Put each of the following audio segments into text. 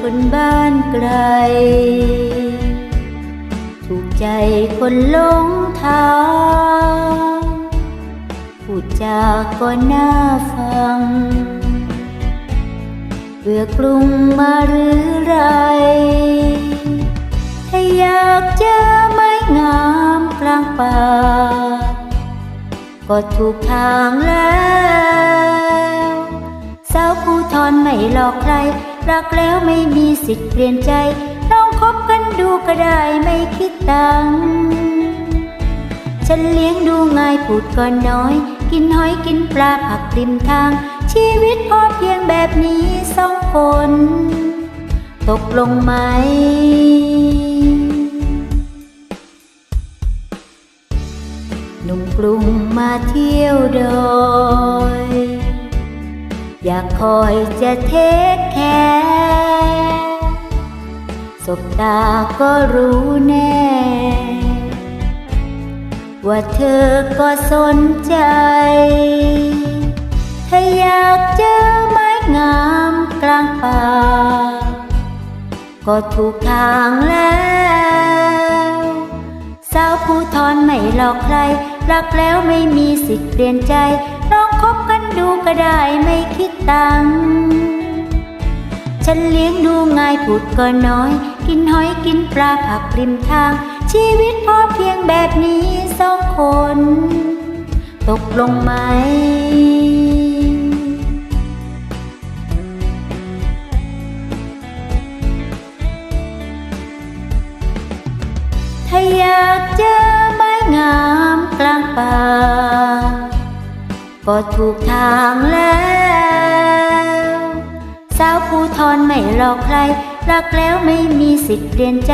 คนบ้านไกล ถูกใจคนหลงทางพูดจาก็น่าฟัง เบื่อกรุงมาหรือไร ถ้าอยากเจอไม้งามกลางป่า ก็ถูกทางแล้ว อนไม่หลอกใคร รักแล้วไม่มีสิทธิ์เปลี่ยนใจลองคบกันดูก็ได้ไม่คิดตังฉันเลี้ยงดูง่ายพูดก่อนน้อย กินหอยกินปลาผักริมทาง ชีวิตพอเพียงแบบนี้สองคน ตกลงไหมหนุ่มกรุงมาเที่ยวดอย อยากคอยจะเทคแคร์สบตาก็รู้แน่ ว่าเธอก็สนใจ ถ้าอยากเจอไม้งามกลางป่า ก็ถูกทางแล้วสาวผู้ทอนไม่หลอกใคร รักแล้วไม่มีสิทธิ์เปลี่ยนใจลองคบกันดูก็ได้ไม่ คิดตัง ฉันเลี้ยงดูง่ายพูดก็น้อย กินหอยกินปลาผักริมทาง ชีวิตพอเพียงแบบนี้สองคน ตกลงไหมถ้าอยากเจอไม้งามกลางป่า ก็ถูกทางแล้วูทอนไม่หลอกใคร รักแล้วไม่มีสิทธิ์เปลี่ยนใจ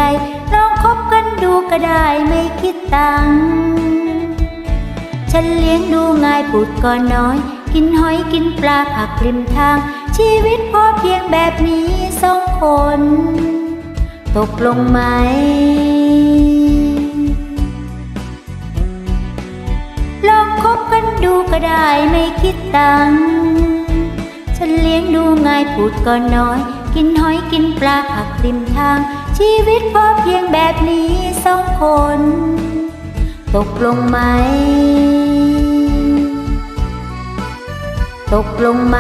ลองคบกันดูก็ได้ไม่คิดตังค์ฉันเลี้ยงดูง่ายพูดก็น้อย กินหอยกินปลาผักริมทาง ชีวิตพอเพียงแบบนี้สองคน ตกลงไหมลองคบกันดูก็ได้ไม่คิดตังฉันเลี้ย พูดก็น้อย กินหอยกินปลาผักริมทาง ชีวิตพอเพียงแบบนี้สองคน ตกลงไหม ตกลงไหม